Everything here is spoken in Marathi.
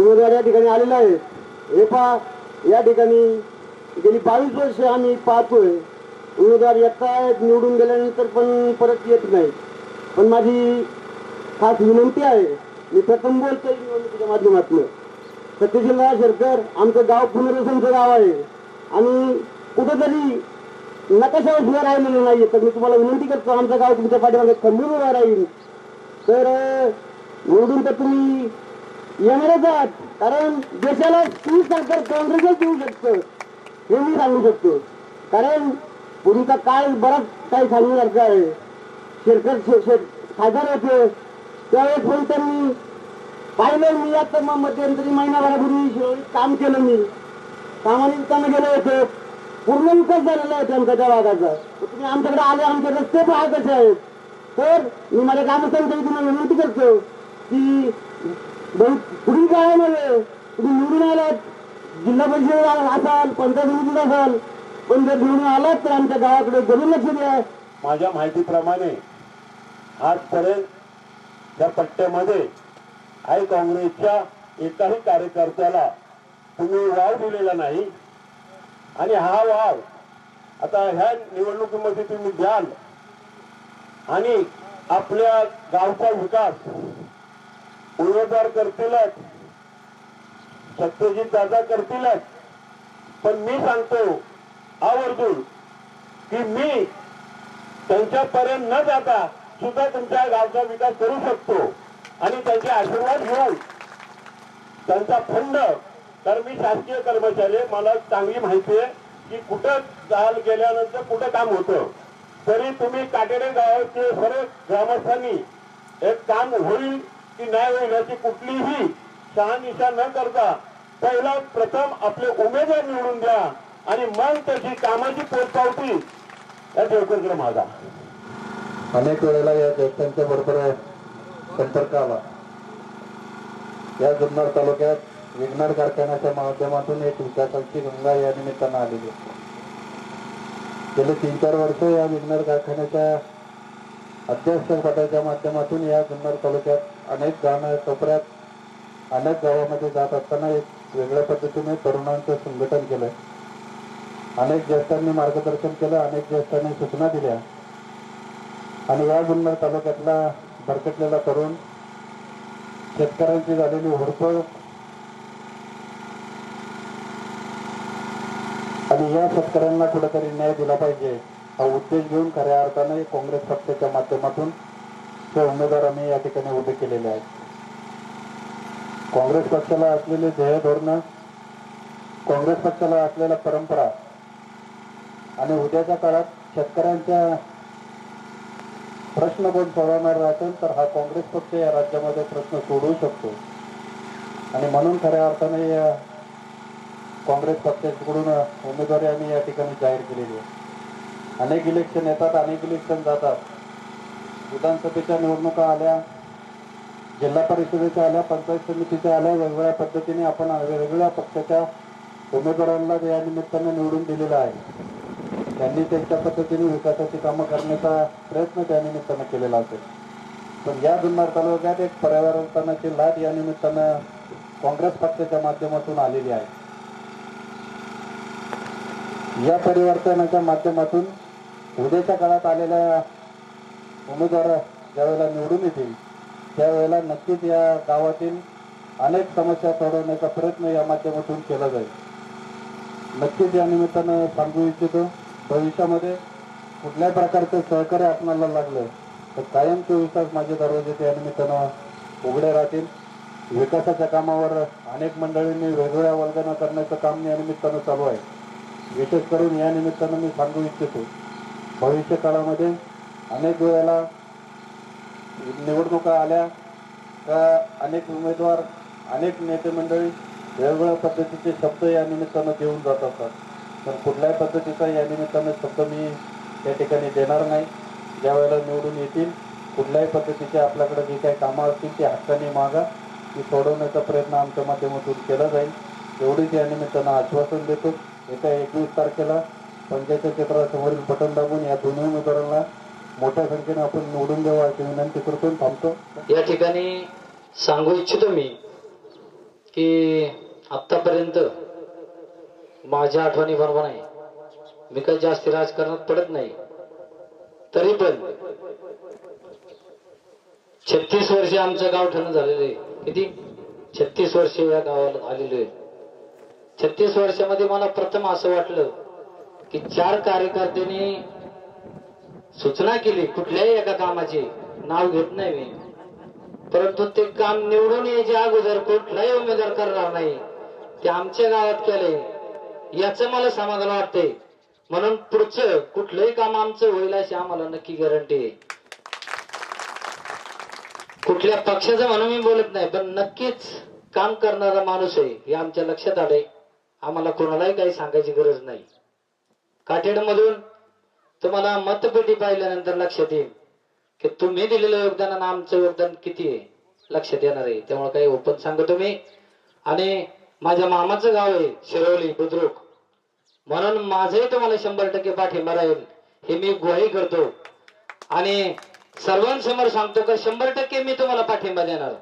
उमेदवार या ठिकाणी आलेला आहे. हे पहा या ठिकाणी गेली बावीस वर्ष आम्ही पाहतोय. उमेदवार येत आहेत निवडून गेल्यानंतर पण परत येत नाही. पण माझी खास विनंती आहे मी प्रथम बोलतोय निवडणुकीच्या माध्यमातून. सत्यशील शेरकर आमचं गाव पुनर्वसनचं गाव आहे. आणि कुठंतरी नकाशावर उभं राहिलेलं नाहीये. तर मी तुम्हाला विनंती करतो आमचं गाव तुमच्या पाठीमागे खंबीर राहील. तर निवडून तर तुम्ही येणारच आहात. कारण देशाला तुम्ही सरकार काँग्रेसच देऊ शकतं. हे मी सांगू शकतो. कारण पूर्वीचा काळ बराच काही सांगण्यासारखं आहे. शेरकर खासदार होते. त्यावेळेस पण त्यांनी पाहिलं मी आता मग मध्यंतरी महिनाभरापूर्वी काम केलं मी. कामानिमित्तानं गेलो होतो. पूर्ण विकास झालेला आहे त्यांचा त्या भागाचा. तुम्ही आमच्याकडे आले आमचे रस्ते पहा कसे आहेत. तर मी माझ्या ग्रामस्थांच्या तुम्हाला विनंती करतो की बहु- काय काळामध्ये तुम्ही निवडून आलात. जिल्हा परिषद असाल पंचायत समितीत असाल. पण जर निवडून आलात तर आमच्या गावाकडे जरूर लक्ष द्या. माझ्या माहितीप्रमाणे आजपर्यंत त्या पट्ट्यामध्ये आई काँग्रेसच्या एकाही कार्यकर्त्याला तुम्ही वाव दिलेला नाही. आणि हा वाव आता ह्या निवडणुकीमध्ये तुम्ही द्याल. आणि आपल्या गावचा विकास उमेदवार करतीलच सत्यजित दादा करतीलच पण मी सांगतो आवर्जून की मी त्यांच्यापर्यंत न जाता सुद्धा तुमच्या गावचा विकास करू शकतो. आणि त्यांचे आशीर्वाद घेऊन त्यांचा फंड तर मी शासकीय कर्मचारी मला चांगली माहिती आहे की कुठं चाल गेल्यानंतर कुठं काम होतं. तरी तुम्ही काटेडे गावाचे सर्व ग्रामस्थांनी एक काम होईल की नाही होईल याची कुठलीही शहानिशा न करता पहिला प्रथम आपले उमेदवार निवडून द्या आणि मग त्याची कामाची पोचपावती या देवकरकडे माझा अनेक वेळेला या ज्येष्ठांच्या बरोबर संपर्क आला या जुन्नर तालुक्यात विघ्नर कारखान्याच्या माध्यमातून एक विकासाची गंगा या निमित्तानं आलेली गेले तीन चार वर्ष या विघ्नर कारखान्याच्या अध्यक्षपदाच्या माध्यमातून या जुन्नर तालुक्यात अनेक गाणं कोपऱ्यात अनेक गावामध्ये जात असताना एक वेगळ्या पद्धतीने तरुणांचं संघटन केलंय. अनेक ज्येष्ठांनी मार्गदर्शन केलं अनेक ज्येष्ठांनी सूचना दिल्या. आणि या जुन्नर तालुक्यातला भरकटलेला तरुण शेतकऱ्यांची झालेली होडपळ आणि या शेतकऱ्यांना कुठेतरी न्याय दिला पाहिजे हा उद्देश घेऊन खऱ्या अर्थाने काँग्रेस पक्षाच्या माध्यमातून ते उमेदवार आम्ही या ठिकाणी उभे केलेले आहेत. काँग्रेस पक्षाला असलेले ध्येय धोरण काँग्रेस पक्षाला असलेल्या परंपरा आणि उद्याच्या काळात शेतकऱ्यांच्या प्रश्न कोण सोडवणार असेल तर हा काँग्रेस पक्ष या राज्यामध्ये प्रश्न सोडवू शकतो. आणि म्हणून खऱ्या अर्थाने या काँग्रेस पक्षाकडून उमेदवारी आम्ही या ठिकाणी जाहीर केलेली आहे. अनेक इलेक्शन येतात अनेक इलेक्शन जातात. विधानसभेच्या निवडणुका आल्या जिल्हा परिषदेच्या आल्या पंचायत समितीच्या आल्या वेगवेगळ्या पद्धतीने आपण वेगवेगळ्या पक्षाच्या उमेदवारांना या निमित्तानं निवडून दिलेलं आहे. त्यांनी त्यांच्या पद्धतीने विकासाची कामं करण्याचा प्रयत्न त्या निमित्तानं केलेला असेल पण या जुन्नर तालुक्यात एक पर्यावरणाची लाट या निमित्तानं काँग्रेस पक्षाच्या माध्यमातून आलेली आहे. या परिवर्तनाच्या माध्यमातून उद्याच्या काळात आलेल्या उमेदवार ज्यावेळेला निवडून येतील त्यावेळेला नक्कीच या गावातील अनेक समस्या सोडवण्याचा प्रयत्न या माध्यमातून केला जाईल. नक्कीच या निमित्तानं सांगू इच्छितो भविष्यामध्ये कुठल्या प्रकारचं सहकार्य आपणाला लागलं तर कायम विकास माझे दरवाजे त्या निमित्तानं उघडे राहतील. विकासाच्या कामावर अनेक मंडळींनी वेगवेगळ्या वर्गानं करण्याचं काम या निमित्तानं चालू आहे. विशेष करून या निमित्तानं मी सांगू इच्छितो भविष्य काळामध्ये अनेक वेळेला निवडणुका आल्या. का अनेक उमेदवार अनेक नेते मंडळी वेगवेगळ्या पद्धतीचे शब्द या निमित्तानं देऊन जात असतात. पण कुठल्याही पद्धतीचा या निमित्तानं शब्द मी या ठिकाणी देणार नाही. ज्या वेळेला निवडून येतील कुठल्याही पद्धतीचे आपल्याकडे जी काही कामं असतील ती हक्काने मागा. ती सोडवण्याचा प्रयत्न आमच्या माध्यमातून केला जाईल. एवढीच या निमित्तानं आश्वासन देतो. येत्या एकवीस तारखेला पंचायत क्षेत्रासमोरील बटन दाबून या दोन्ही उमेदवारांना मोठ्या संख्येने आपण निवडून द्यावं अशी विनंती करतो थांबतो. या ठिकाणी सांगू इच्छितो मी की आतापर्यंत माझ्या आठवणी बरोबर आहे मी काही जास्त राजकारणात पडत नाही. तरी पण छत्तीस वर्ष आमचं गाव ठरण झालेलं आहे. किती? छत्तीस वर्ष या गावाला आलेलो आहे. छत्तीस वर्षामध्ये मला प्रथम असं वाटलं की चार कार्यकर्त्यांनी सूचना केली कुठल्याही एका कामाची नाव घेत नाही मी. परंतु ते काम निवडून यायच्या अगोदर कुठलाही उमेदवार करणार नाही. ते आमच्या गावात केले. याचं मला समाधान वाटतंय. म्हणून पुढचं कुठलंही काम आमचं होईल अशी आम्हाला नक्की गॅरंटी आहे. कुठल्या पक्षाचं म्हणून मी बोलत नाही पण नक्कीच काम करणारा माणूस आहे हे आमच्या लक्षात आलंय. आम्हाला कोणालाही काही सांगायची गरज नाही. काठेडमधून तुम्हाला मतपेटी पाहिल्यानंतर लक्षात येईल की तुम्ही दिलेलं योगदान आणि आमचं योगदान किती आहे? लक्षात येणार आहे. त्यामुळे काही ओपन सांगतो मी आणि माझ्या मामाचं गाव आहे शिरवली बुद्रुक. म्हणून माझंही तुम्हाला शंभर टक्के पाठिंबा राहील. हे मी ग्वाही करतो. आणि सर्वांसमोर सांगतो का शंभर टक्के मी तुम्हाला पाठिंबा देणार.